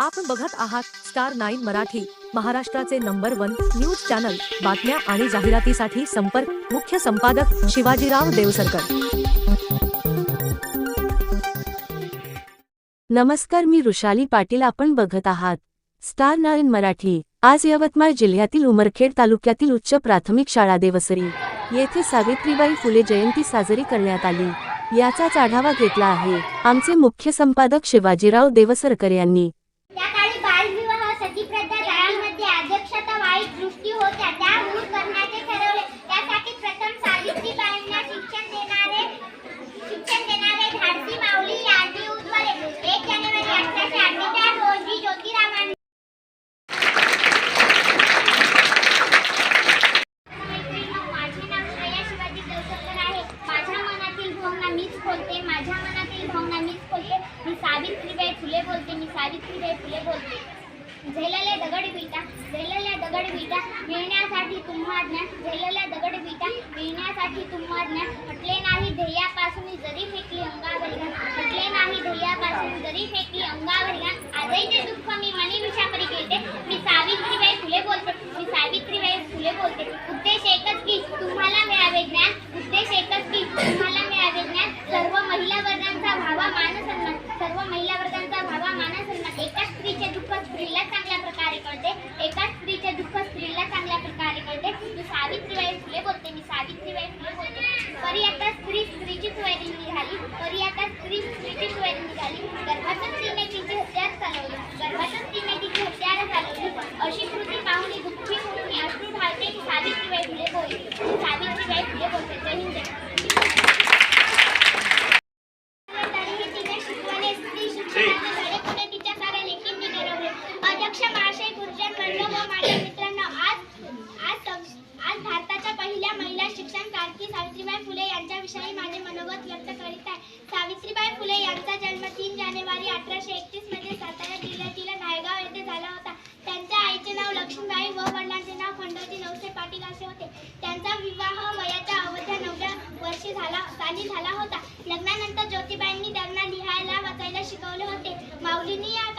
आपण बघत आहात स्टार नाईन मराठी महाराष्ट्राचे नंबर वन न्यूज चॅनल बातम्या आणि जाहिरातीसाठी संपर्क मुख्य संपादक शिवाजीराव देवसरकर. नमस्कार मी रुशाली पाटील. आपण बघत आहात स्टार नाईन मराठी आज यवतमाळ जिल्ह्यातील उमरखेड तालुक्यातील उच्च प्राथमिक शाळा देवसरी. येथे सावित्रीबाई फुले जयंती साजरी करण्यात आली. याचाच आढावा घेतला आहे. आमचे मुख्य संपादक शिवाजीराव देवसरकर यांनी. सावित्रीबाई फुले बोलते मी सावित्रीबाई फुले बोलते. झेलले दगड विटा झेलल्या दगड विटा मिळण्यासाठी तुम्हा ज्ञान झेलल्या दगड विटा मिळण्यासाठी तुम्हा ज्ञान. हटले नाही ध्येयापासून जरी फेकली अंगावर घाण हटले नाही ध्येयापासून जरी फेकली अंगावर घाण आजही ते दुःख मी मनी विषापरी घेते मी माझ्या मित्रांनो आज आज आज भारताच्या पहिल्या महिला शिक्षण कारकी सावित्रीबाई फुले यांच्याविषयी माझे मनोगत व्यक्त करीत आहे. सावित्रीबाई फुले यांचा जन्म तीन जानेवारी अठराशे एकतीसमध्ये सातारा जिल्ह्यातील नायगाव येथे झाला होता. त्यांच्या आईचे नाव लक्ष्मीबाई व वडिलांचे नाव खंडोजी नवसे पाटील असे होते. त्यांचा विवाह वयाच्या अवध्या नवव्या वर्षी झाला साली झाला होता. लग्नानंतर ज्योतिबाईंनी त्यांना लिहायला वाचायला शिकवले होते. माऊलींनी या